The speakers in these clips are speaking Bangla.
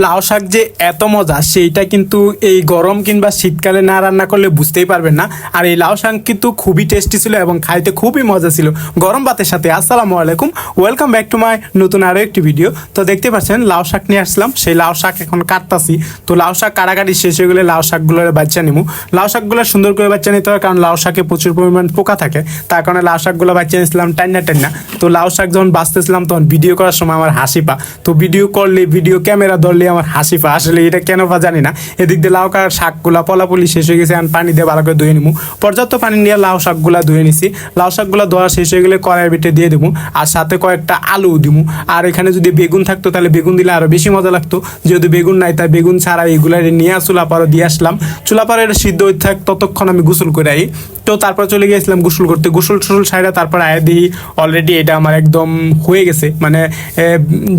লাউ শাক যে এত মজা, সেইটা কিন্তু এই গরম কিংবা শীতকালে না রান্না করলে বুঝতেই পারবেন না। আর এই লাউ শাক কিন্তু খুবই টেস্টি ছিল এবং খাইতে খুবই মজা ছিল। গরম ভাতের সাথে, আসসালামু আলাইকুম। ওয়েলকাম ব্যাক টু মাই নতুন আরও একটি ভিডিও তো দেখতে পাচ্ছেন, লাউ শাক নিয়ে আসলাম। সেই লাউ শাক এখন কাটতাছি। তো লাউ শাক কাটাকাটি শেষ হয়ে গেলে লাউ শাকগুলোর বাচ্চা নিমু। লাউ শাকগুলো সুন্দর করে বাচ্চা নিতে হয় কারণ লাউ শাকে প্রচুর পরিমাণ পোকা থাকে। তার কারণে লাউ শাকগুলো বাচ্চা নিয়েছিলাম টান্না টান্না তো লাউ শাক যখন বাঁচতেছিলাম, তখন ভিডিও করার সময় আমার হাসি পা। তো ভিডিও করলে ভিডিও ক্যামেরা ধরলে আমার হাসি পা আসলে এটা কেন পা জানি না। এদিক দিয়ে লাউ কাটার শাকগুলা, পলাপলি শেষ হয়ে গেছে, আমি পানি দিয়ে ভালো করে ধুয়ে নিবো পর্যাপ্ত পানি নিয়ে লাউ শাকগুলা ধুয়ে নিছি। লাউ শাকগুলা ধোয়া শেষ হয়ে গেলে কড়াই বেটে দিয়ে দেবো আর সাথে কয়েকটা আলু দিব আর এখানে যদি বেগুন থাকতো, তাহলে বেগুন দিলে আরও বেশি মজা লাগতো। যেহেতু বেগুন নাই, তাই বেগুন ছাড়া এগুলা নিয়ে চুলা পাড়ো দিয়ে আসলাম। চুলা পাড়ো এটা সিদ্ধ হইতে থাক, ততক্ষণ আমি গোসল করে আই। তো তারপর চলে গিয়েছিলাম গোসল করতে। গোসল টোসল সাইডা তারপর আয়া দিই অলরেডি এটা আমার একদম হয়ে গেছে। মানে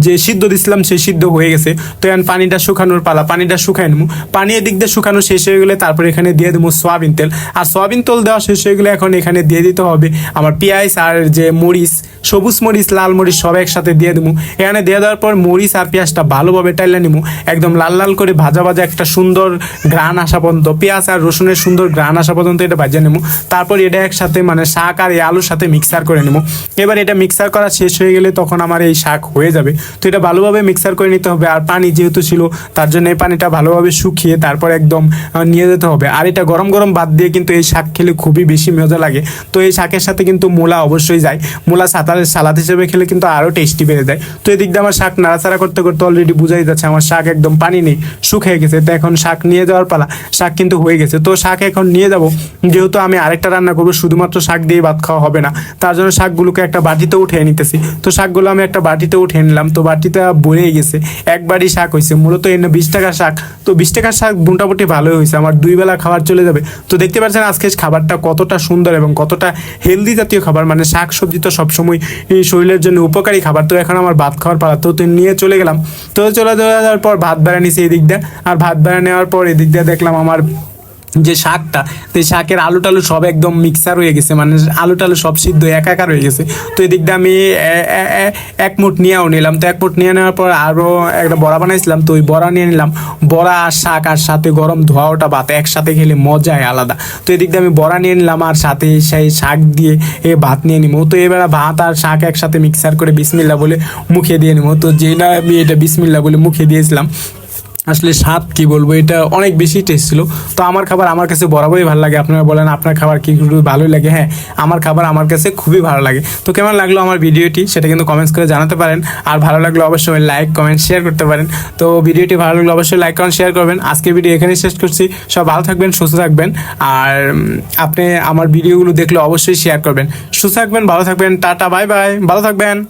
যে সিদ্ধ দিছিলাম সেই সিদ্ধ হয়ে গেছে। তো এখন পানিটা শুকানোর পালা, পানিটা শুকাই নেব পানি এদিক দিয়ে শুকানো শেষ হয়ে গেলে তারপর এখানে দিয়ে দেবো সোয়াবিন তেল। আর সোয়াবিন তেল দেওয়া শেষ হয়ে গেলে এখন এখানে দিয়ে দিতে হবে আমার পেঁয়াজ আর যে মরিচ সবুজ মরিচ, লাল মরিচ সব একসাথে দিয়ে দেবো এখানে দিয়ে দেওয়ার পর মরিচ আর পেঁয়াজটা ভালোভাবে টাইলে নিবো একদম লাল লাল করে ভাজা ভাজা একটা সুন্দর গ্রান আসা পর্যন্ত, পেঁয়াজ আর রসুনের সুন্দর গ্রান আসা পর্যন্ত এটা ভাজা নেব তারপর এটা একসাথে মানে শাক আর এই আলুর সাথে মিক্সার করে নেব এবার এটা মিক্সার করা শেষ হয়ে গেলে তখন আমার এই শাক হয়ে যাবে। তো এটা ভালোভাবে মিক্সার করে নিতে হবে, আর পানি যেহেতু ছিল, তার জন্য এই পানিটা ভালোভাবে শুকিয়ে তারপর একদম নিয়ে যেতে হবে। আর এটা গরম গরম বাদ দিয়ে কিন্তু এই শাক খেলে খুবই বেশি মজা লাগে। তো এই শাকের সাথে কিন্তু মূলা অবশ্যই যায়। মূলা সাঁতারের সালাদ হিসেবে খেলে কিন্তু আরও টেস্টি বেড়ে যায়। তো এদিক দিয়ে আমার শাক নাড়াচাড়া করতে করতে অলরেডি বুঝাই যাচ্ছে আমার শাক একদম পানি নেই শুকিয়ে গেছে। তো এখন শাক নিয়ে যাওয়ার পালা, শাক কিন্তু হয়ে গেছে। তো শাক এখন নিয়ে যাব। যেহেতু আমি আরেকটা রান্না করব, শুধুমাত্র শাক দিয়ে ভাত খাওয়া হবে না। তার জন্য শাকগুলোকে একটা বাটিতে উঠিয়ে নিতেছি। তো শাকগুলো আমি একটা বাটিতে উঠিয়ে নিলাম। তো বাটিটা ভরে গেছে। একবারই শাক হয়েছে। মূলত এনে বিশ টাকার শাক। তো বিশ টাকার শাক মোটামুটি ভালোই হয়েছে। আমার দুই বেলা খাবার চলে যাবে। তো দেখতে পাচ্ছেন আজকে খাবারটা কতটা সুন্দর এবং কতটা হেলদি জাতীয় খাবার। মানে শাক সবজি তো সবসময় শরীরের জন্য উপকারী খাবার। তো এখন আমার ভাত খাওয়ার পালা তো নিয়ে চলে গেলাম। তো চলে যাওয়ার পর ভাত বেড়া নিছি এদিক দিক দিয়ে। আর ভাত বেড়া নেওয়ার পর এদিক দিয়ে দেখলাম আমার যে শাকটা সেই শাকের আলু টালু সব একদম মিক্সার হয়ে গেছে মানে আলু টালু সব সিদ্ধ, একাকার হয়ে গেছে। তো এদিক দিয়ে আমি এক মুঠ নিয়েও নিলাম। তো এক মুঠ নিয়ে নেওয়ার পর আরও একটা বড়া বানাইছিলাম, তো ওই বড়া নিয়ে নিলাম। বড়া আর শাক আর সাথে গরম ধোয়া ওটা ভাত, একসাথে খেলে মজাই আলাদা। তো এদিক দিয়ে আমি বড়া নিয়ে নিলাম আর সাথে সেই শাক দিয়ে এ ভাত নিয়ে নিবো। তো এবার ভাত আর শাক একসাথে মিক্সার করে বিসমিল্লা বলে মুখে দিয়ে নিবো। তো না আমি এটা বিসমিল্লা বলে মুখে দিয়েছিলাম আসলে স্বাদ কি বলব, এটা অনেক বেশি টেস্ট ছিল। তো আমার খাবার আমার কাছে বরাবরই ভালো লাগে। আপনারা বলেন, আপনার খাবার কি ভালোই লাগে? হ্যাঁ আমার খাবার আমার কাছে খুবই ভালো লাগে। তো কেমন লাগল আমার ভিডিওটি? সেটা কিন্তু কমেন্টস করে জানাতে পারেন। আর ভালো লাগল অবশ্যই লাইক কমেন্ট শেয়ার করতে পারেন। তো ভিডিওটি ভালো লাগল অবশ্যই লাইক কমেন্ট শেয়ার করবেন। আজকে ভিডিও এখানেই শেষ করছি। সব ভালো থাকবেন, সুস্থ থাকবেন। আর আপনি আমার ভিডিওগুলো দেখলে অবশ্যই শেয়ার করবেন। সুস্থ থাকবেন, ভালো থাকবেন। টাটা বাই বাই ভালো থাকবেন।